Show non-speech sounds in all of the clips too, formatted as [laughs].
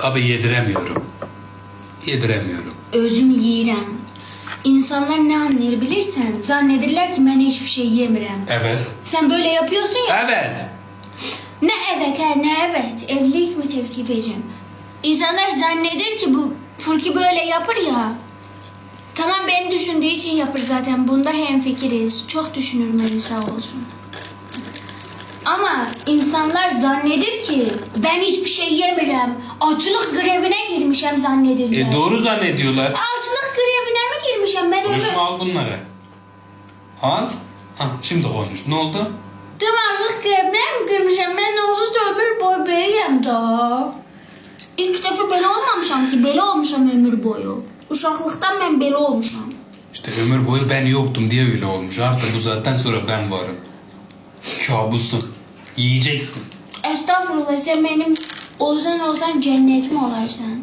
Abi yediremiyorum. Yediremiyorum. Özüm yiyirəm. İnsanlar ne anlar bilirsen zannederler ki ben hiçbir şey yemirəm. Evet. Sen böyle yapıyorsun ya. Evet. Ne evet he ne evet. Evlilik mi teklif edeceğim? İnsanlar zanneder ki bu Furki böyle yapır ya. Tamam beni düşündüğü için yapır zaten. Bunda hemfikiriz. Çok düşünür beni sağ olsun. Ama insanlar zannedir ki ben hiçbir şey yemirəm. Açlık grevine girmişem zannedirler. E doğru zannediyorlar. Açlık grevine mi girmişem ben. Konuşma al bunları. Al. Ha, şimdi konuş. Ne oldu? Tüm açlık grevine mi girmişem ben onsuz da ömür boyu böyleyim da. İlk defa böyle olmamışam ki böyle olmuşam ömür boyu. Uşaklıktan ben böyle olmuşam. İşte ömür boyu ben yoktum diye öyle olmuş. Artık bu saatten sonra ben varım. Kabusun. Yiyeceksin. Estağfurullah sen benim olsan olsan cennet mi olarsan?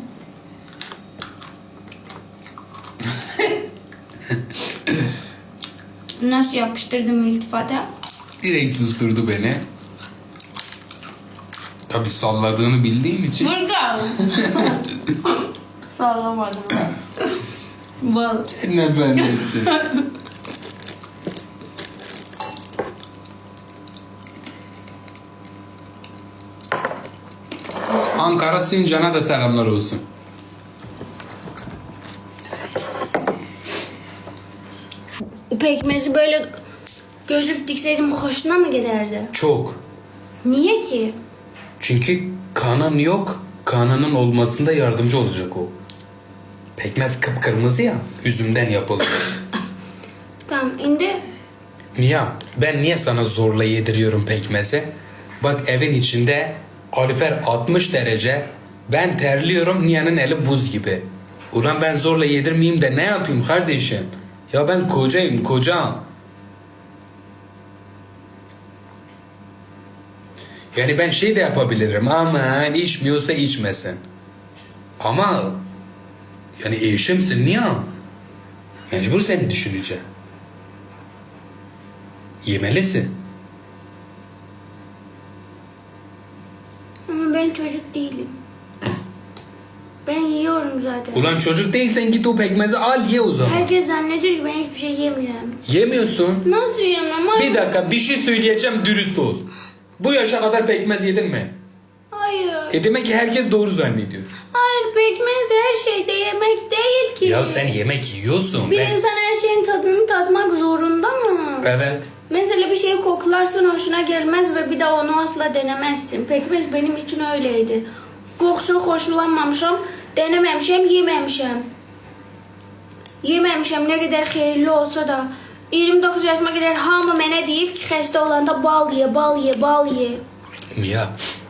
[laughs] Nasıl yapıştırdım iltifata? Direkt susturdu beni. Tabi salladığını bildiğim için. Burada. [laughs] Sallamadım. Bal. Ne ben ettim. [laughs] Ankara Sincan'a da selamlar olsun. Pekmezi böyle gözüp dikseydim hoşuna mı giderdi? Çok. Niye ki? Çünkü kanın yok. Kanının olmasında yardımcı olacak o. Pekmez kıpkırmızı ya. Üzümden yapılıyor. [laughs] Tamam indi. Niye? Ben niye sana zorla yediriyorum pekmezi? Bak evin içinde kalifer 60 derece. Ben terliyorum Nihan'ın eli buz gibi. Ulan ben zorla yedirmeyeyim de ne yapayım kardeşim? Ya ben kocayım kocam. Yani ben şey de yapabilirim. Aman içmiyorsa içmesin. Ama yani eşimsin niye? Mecbur seni düşüneceğim. Yemelisin. Ben çocuk değilim. Ben yiyorum zaten. Ulan çocuk değilsen git o pekmezi al ye o zaman. Herkes zannediyor ki ben hiçbir şey yemiyorum. Yemiyorsun. Nasıl yemem? Hayır. Bir dakika bir şey söyleyeceğim dürüst ol. Bu yaşa kadar pekmez yedin mi? Hayır. E demek ki herkes doğru zannediyor. Hayır pekmez her şeyde yemek değil ki. Ya sen yemek yiyorsun. Bir Ben... insan her şeyin tadını tatmak zorunda mı? Evet. Mesela bir şeyi koklarsın hoşuna gelmez ve bir daha onu asla denemezsin. Pekmez benim için öyleydi. Kokusuna hoşlanmamışam, denememişim, yememişim. Yememişim ne kadar hayırlı olsa da. 29 yaşıma kadar hamı mənə deyib ki, xəstə olanda bal ye, bal ye, bal ye. Niye?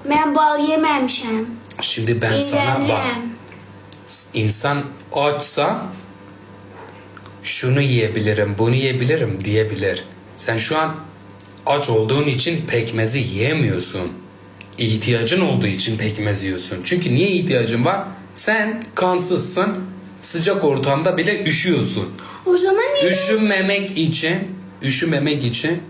Mən bal yeməmişəm. Şimdi ben sana bak. İnsan açsa şunu yiyebilirim, bunu yiyebilirim diyebilir. Sen şu an aç olduğun için pekmezi yiyemiyorsun. İhtiyacın olduğu için pekmez yiyorsun. Çünkü niye ihtiyacın var? Sen kansızsın. Sıcak ortamda bile üşüyorsun. O zaman niye? Üşümemek için, üşümemek için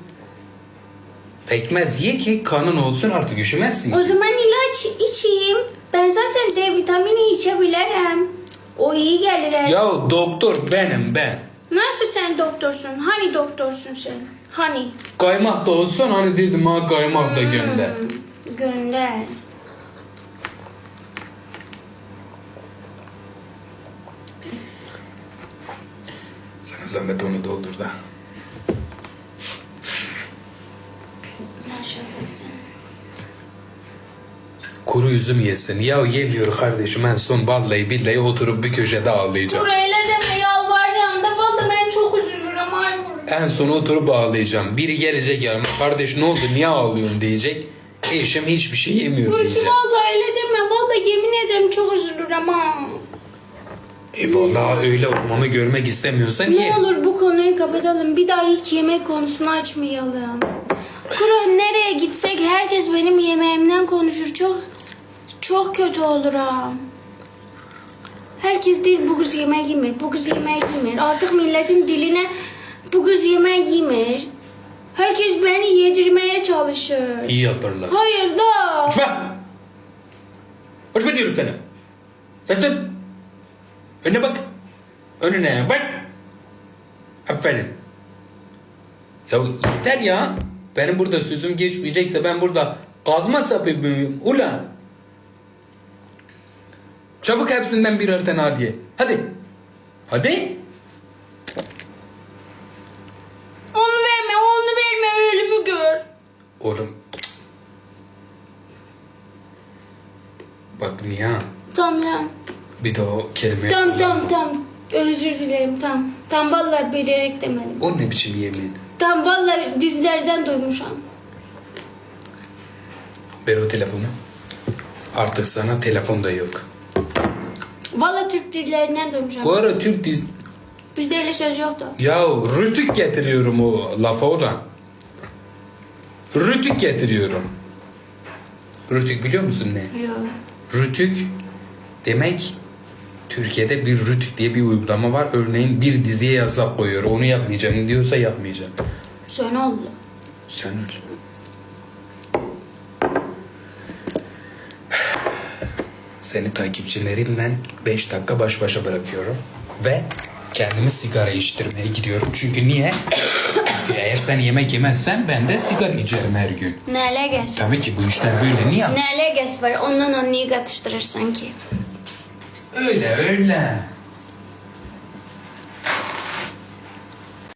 pekmez ye ki kanın olsun artık üşümezsin. O zaman ilaç içeyim. Ben zaten D vitamini içebilirim. O iyi gelir. Ya doktor benim ben. Nasıl sen doktorsun? Hani doktorsun sen? Hani? Kaymak da olsun hani dedim ha kaymak da gönder. Hmm, gönder. Sana zahmet onu doldur da. Kuru üzüm yesin. Ya yemiyor kardeşim en son vallahi billahi oturup bir köşede ağlayacağım. Burayla En son oturup ağlayacağım. Biri gelecek ya kardeş ne oldu niye ağlıyorsun diyecek. Eşim hiçbir şey yemiyor Burki diyecek. valla öyle deme. Valla yemin ederim çok üzülürüm ha. E vallahi öyle olmamı görmek istemiyorsan Ne ye. olur bu konuyu kapatalım. Bir daha hiç yemek konusunu açmayalım. Kuru nereye gitsek herkes benim yemeğimden konuşur. Çok çok kötü olur ha. Herkes değil bu kız yemek yemir, bu kız yemek yemir. Artık milletin diline bu kız yemek yemir. Herkes beni yedirmeye çalışır. İyi yaparlar. Hayır da. Uçma! Uçma diyorum sana. Zaten. Önüne bak. Önüne bak. Aferin. Ya yeter ya. Benim burada sözüm geçmeyecekse ben burada kazma sapı mıyım? Ulan. Çabuk hepsinden birer tane al ye. Hadi. Hadi. Oğlum. Bak Nihan. Tamam tamam. Bir de o kelime. Tamam tamam tamam. Özür dilerim tamam. Tam vallahi bilerek demedim. O ne biçim yemin? Tam vallahi dizilerden duymuşum. Ver o telefonu. Artık sana telefon da yok. Vallahi Türk dizilerinden duymuşum. Bu ara Türk diz... Bizde öyle söz yoktu. Ya rütük getiriyorum o lafa oradan. Rütük getiriyorum. Rütük biliyor musun ne? Yok. Rütük demek Türkiye'de bir Rütük diye bir uygulama var. Örneğin bir diziye yasak koyuyor. Onu yapmayacağım diyorsa yapmayacağım. Sonra oldu. Sen öl. Seni takipçilerimle 5 dakika baş başa bırakıyorum. Ve kendimi sigara içtirmeye gidiyorum. Çünkü niye? Eğer sen yemek yemezsen ben de sigara içerim her gün. Ne leges? Tabii ki bu işler böyle. Niye? Ne leges var? Ondan onu iyi katıştırır sanki. Öyle öyle.